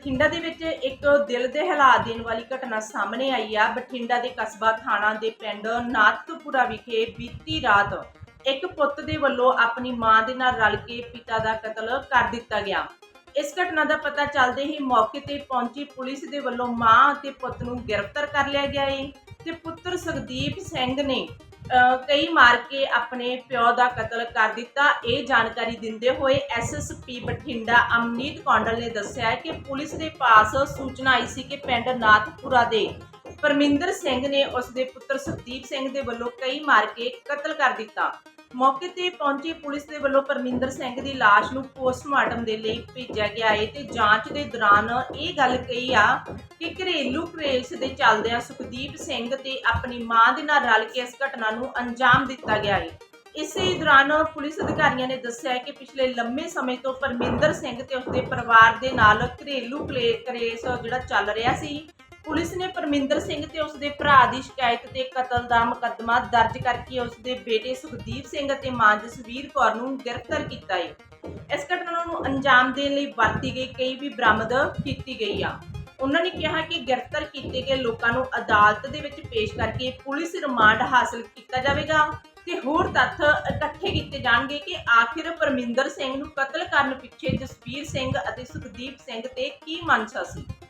ਬਠਿੰਡਾ ਦੇ ਵਿੱਚ ਇੱਕ ਦਿਲ ਦੇ ਹਿਲਾ ਦੇਣ ਵਾਲੀ ਘਟਨਾ ਸਾਹਮਣੇ ਆਈ ਆ। ਬਠਿੰਡਾ ਦੇ ਕਸਬਾ ਥਾਣਾ ਦੇ ਪਿੰਡ ਨਾਥਪੁਰਾ ਵਿਖੇ ਬੀਤੀ ਰਾਤ ਇੱਕ ਪੁੱਤ ਦੇ ਵੱਲੋਂ ਆਪਣੀ ਮਾਂ ਦੇ ਨਾਲ ਰਲ ਕੇ ਪਿਤਾ ਦਾ ਕਤਲ ਕਰ ਦਿੱਤਾ ਗਿਆ। ਇਸ ਘਟਨਾ ਦਾ ਪਤਾ ਚੱਲਦੇ ਹੀ ਮੌਕੇ ਤੇ ਪਹੁੰਚੀ ਪੁਲਿਸ ਦੇ ਵੱਲੋਂ ਮਾਂ ਅਤੇ ਪੁੱਤ ਨੂੰ ਗ੍ਰਿਫਤਾਰ ਕਰ ਲਿਆ ਗਿਆ ਹੈ ਤੇ ਪੁੱਤਰ ਸੁਖਦੀਪ ਸਿੰਘ ਨੇ ਕਈ ਮਾਰ ਕੇ ਆਪਣੇ ਪਿਓ ਦਾ ਕਤਲ ਕਰ ਦਿੱਤਾ। ਇਹ ਜਾਣਕਾਰੀ ਦਿੰਦੇ ਹੋਏ ਐਸਐਸਪੀ ਬਠਿੰਡਾ ਅਮਨੀਤ ਕੌਂਡਲ ਨੇ ਦੱਸਿਆ ਕਿ ਪੁਲਿਸ ਦੇ ਪਾਸ ਸੂਚਨਾ ਆਈ ਸੀ ਕਿ ਪਿੰਡ ਨਾਥਪੁਰਾ ਦੇ ਪਰਮਿੰਦਰ ਸਿੰਘ ਨੇ ਉਸ ਦੇ ਪੁੱਤਰ ਸੁਖਦੀਪ ਸਿੰਘ ਦੇ ਵੱਲੋਂ ਕਈ ਮਾਰ ਕੇ ਕਤਲ ਕਰ ਦਿੱਤਾ। ਮੌਕੇ ਤੇ ਪਹੁੰਚੀ ਪੁਲਿਸ ਦੇ ਵੱਲੋਂ ਪਰਮਿੰਦਰ ਸਿੰਘ ਦੀ ਲਾਸ਼ ਨੂੰ ਪੋਸਟਮਾਰਟਮ ਦੇ ਲਈ ਭੇਜਿਆ ਗਿਆ ਹੈ ਤੇ ਜਾਂਚ ਦੇ ਦੌਰਾਨ ਇਹ ਗੱਲ ਕਹੀ ਆ ਕਿ ਘਰੇਲੂ ਕਲੇਸ਼ ਦੇ ਚੱਲਦਿਆਂ ਸੁਖਦੀਪ ਸਿੰਘ ਤੇ ਆਪਣੀ ਮਾਂ ਦੇ ਨਾਲ ਰਲ ਕੇ ਇਸ ਘਟਨਾ ਨੂੰ ਅੰਜਾਮ ਦਿੱਤਾ ਗਿਆ ਹੈ ਇਸੇ ਦੌਰਾਨ ਪੁਲਿਸ ਅਧਿਕਾਰੀਆਂ ਨੇ ਦੱਸਿਆ ਕਿ ਪਿਛਲੇ ਲੰਮੇ ਸਮੇਂ ਤੋਂ ਪਰਮਿੰਦਰ ਸਿੰਘ ਤੇ ਉਸਦੇ ਪਰਿਵਾਰ ਦੇ ਨਾਲ ਘਰੇਲੂ ਕਲੇ- ਕਲੇਸ਼ ਜਿਹੜਾ ਚੱਲ ਰਿਹਾ ਸੀ, ਪੁਲਿਸ ਪਰਮਿੰਦਰ ਸਿੰਘ ਤੇ ਉਸਦੇ ਭਰਾ ਦੀ ਸ਼ਿਕਾਇਤ ਤੇ ਕਤਲ ਦਾ ਮੁਕੱਦਮਾ ਦਰਜ ਕਰਕੇ ਉਸਦੇ ਬੇਟੇ ਸੁਖਦੀਪ ਸਿੰਘ ਅਤੇ ਮਾਂ ਜਸਵੀਰ ਕੌਰ ਨੂੰ ਗ੍ਰਿਫਤਾਰ ਕੀਤਾ ਹੈ। ਇਸ ਘਟਨਾ ਨੂੰ ਅੰਜਾਮ ਦੇਣ ਲਈ ਵਰਤੀ ਗਈ ਕਈ ਵੀ ਬਰਾਮਦ ਕੀਤੀ ਗਈ ਆ। ਉਹਨਾਂ ਨੇ ਕਿਹਾ ਕਿ ਗ੍ਰਿਫਤਾਰ ਕੀਤੇ ਗਏ ਲੋਕਾਂ ਨੂੰ ਅਦਾਲਤ ਦੇ ਵਿੱਚ ਪੇਸ਼ ਕਰਕੇ ਪੁਲਿਸ ਰਿਮਾਂਡ ਹਾਸਲ ਕੀਤਾ ਜਾਵੇਗਾ ਤੇ ਹੋਰ ਤੱਥ ਇਕੱਠੇ ਕੀਤੇ ਜਾਣਗੇ ਕਿ ਆਖਿਰ ਪਰਮਿੰਦਰ ਸਿੰਘ ਨੂੰ ਕਤਲ ਕਰਨ ਪਿੱਛੇ ਜਸਵੀਰ ਸਿੰਘ ਅਤੇ ਸੁਖਦੀਪ ਸਿੰਘ ਤੇ ਕੀ ਮਨਸ਼ਾ ਸੀ।